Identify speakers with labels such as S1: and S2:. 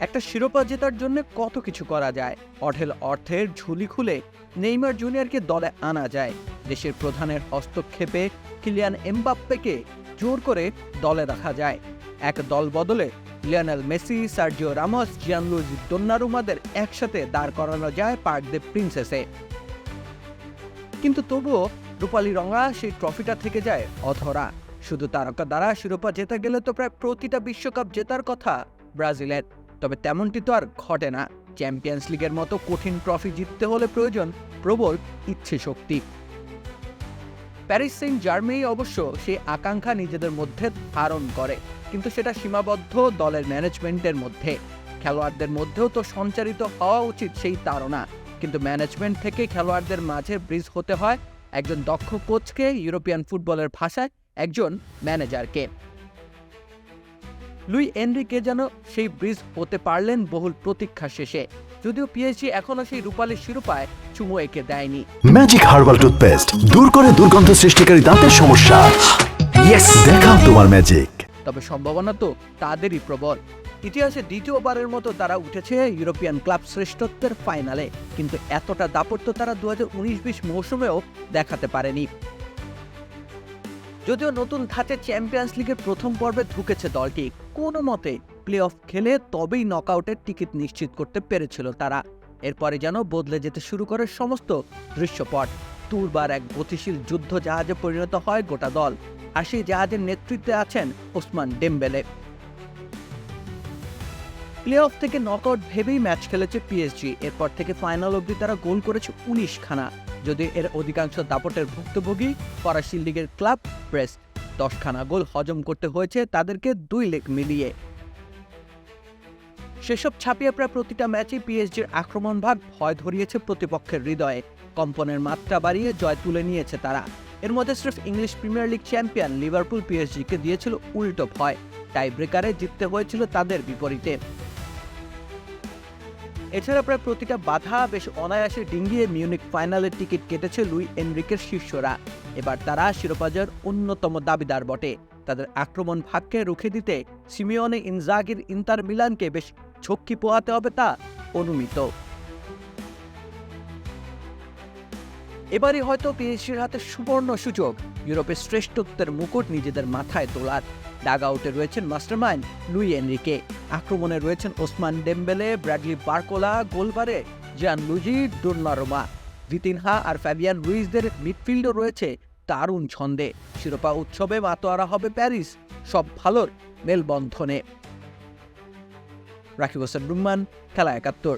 S1: একটা শিরোপা জেতার জন্য কত কিছু করা যায়? অঢেল অর্থের ঝুলি খুলে নেইমার জুনিয়রকে দলে আনা যায়। দেশের প্রধানের হস্তক্ষেপে কিলিয়ান এমবাপ্পেকে জোর করে দলে রাখা যায়। এক দল বদলে Lionel Messi, Sergio Ramos Gianluigi দোন্নারুমাদের একসাথে দাঁড় করানো যায় পার্ক দে প্রিন্সেসে। কিন্তু তবুও রূপালী রঙা সেই ট্রফিটা থেকে যায় অধরা। শুধু তারকা দ্বারা শিরোপা জেতা গেলে তো প্রায় প্রতিটা বিশ্বকাপ জেতার কথা ব্রাজিলের। তবে তেমনটি তো আর ঘটে না। চ্যাম্পিয়ন্স লিগের মতো কঠিন ট্রফি জিততে হলে প্রয়োজন প্রবল ইচ্ছে শক্তি প্যারিস সেন্ট জার্মেই অবশ্য সেই আকাঙ্ক্ষা নিজেদের মধ্যে ধারণ করে, কিন্তু সেটা সীমাবদ্ধ দলের ম্যানেজমেন্টের মধ্যে। খেলোয়াড়দের মধ্যেও তো সঞ্চারিত হওয়া উচিত সেই তাড়না, কিন্তু ম্যানেজমেন্ট থেকে খেলোয়াড়দের মাঝে ব্রিজ হতে হয় একজন দক্ষ কোচকে, ইউরোপিয়ান ফুটবলের ভাষায় একজন ম্যানেজারকে। লুই এনরিকে যেন সেই ব্রিজ হতে পারলেন বহুল প্রতীক্ষা শেষে। যদিও পিএসজি এখনও সেই রূপালী শিরোপায় চুমু এঁকে দেয়নি।
S2: ম্যাজিক হার্বাল টুথপেস্ট দূর করে দুর্গন্ধ সৃষ্টিকারী দাঁতের সমস্যা। ইয়েস দেখাও তোমার ম্যাজিক
S1: তবে সম্ভাবনা তো তাদেরই প্রবল। ইতিহাসে দ্বিতীয়বারের মতো তারা উঠেছে ইউরোপিয়ান ক্লাব শ্রেষ্ঠত্বের ফাইনালে। কিন্তু এতটা দাপট তো তারা দু হাজার উনিশ বিশ মৌসুমেও দেখাতে পারেনি। যদিও নতুন ধাঁচে চ্যাম্পিয়ন্স লিগের প্রথম পর্বে ঢুকেছে দলটি, কোনো মতে প্লে অফ খেলে তবেই নকআউটের টিকিট নিশ্চিত করতে পেরেছিল তারা। এরপরে যেন বদলে যেতে শুরু করে সমস্ত দৃশ্যপট। তুরবার এক গতিশীল যুদ্ধ জাহাজে পরিণত হয় গোটা দল, আর সেই জাহাজের নেতৃত্বে আছেন ওসমান ডেম্বেলে। প্লে অফ থেকে নকআউট ভেবেই ম্যাচ খেলেছে পিএসজি এরপর থেকে ফাইনাল অবধি তারা গোল করেছে উনিশ খানা যদি এর অধিকাংশ দাপটের ভুক্তভোগী ফরাসি লিগের ক্লাব প্রেস দশখানা গোল হজম করতে হয়েছে তাদেরকে দুই লেগ মিলিয়ে। সেসব ছাপিয়ে প্রায় প্রতিটা ম্যাচে পিএসজির আক্রমণ ভাগ ভয় ধরিয়েছে প্রতিপক্ষের হৃদয়ে। কম্পনের মাত্রা বাড়িয়ে জয় তুলে নিয়েছে তারা। এর মধ্যে স্রেফ English Premier League champion Liverpool পিএসজিকে দিয়েছিল উল্টো ভয়। টাই ব্রেকারে জিততে হয়েছিল তাদের বিপরীতে। এছাড়া প্রায় প্রতিটা বাধা বেশ অনায়াসে ডিঙ্গিয়ে মিউনিক ফাইনালের টিকিট কেটেছে লুই এনরিকের শীর্ষরা। এবার তারা শিরোপাজার অন্যতম দাবিদার বটে। তাদের আক্রমণ ভাগকে রুখে দিতে সিমিওনে ইনজাগির ইন্টার মিলানকে বেশ ঝক্কি পোহাতে হবে তা অনুমিত। এবারই হয়তো পিএসজির হাতে সুবর্ণ সুযোগ। ইউরোপের শ্রেষ্ঠত্বের মুকুট নিজেদের মাথায় তোলার। ডাগ আউটে রয়েছেন মাস্টারমাইন্ড লুই এনরিকে। আক্রমণে রয়েছেন ওসমান ডেম্বেলে, ব্র্যাডলি বার্কোলা, গোলবারে জান লুজি ডোনারোমা ভিতিনহা আর ফ্যাবিয়ান রুইজদের মিডফিল্ডও রয়েছে দারুণ ছন্দে। শিরোপা উৎসবে মাতোয়ারা হবে প্যারিস, সব ভালোর মেলবন্ধনে। রাকিব হোসেন রুম্মান খেলা একাত্তর।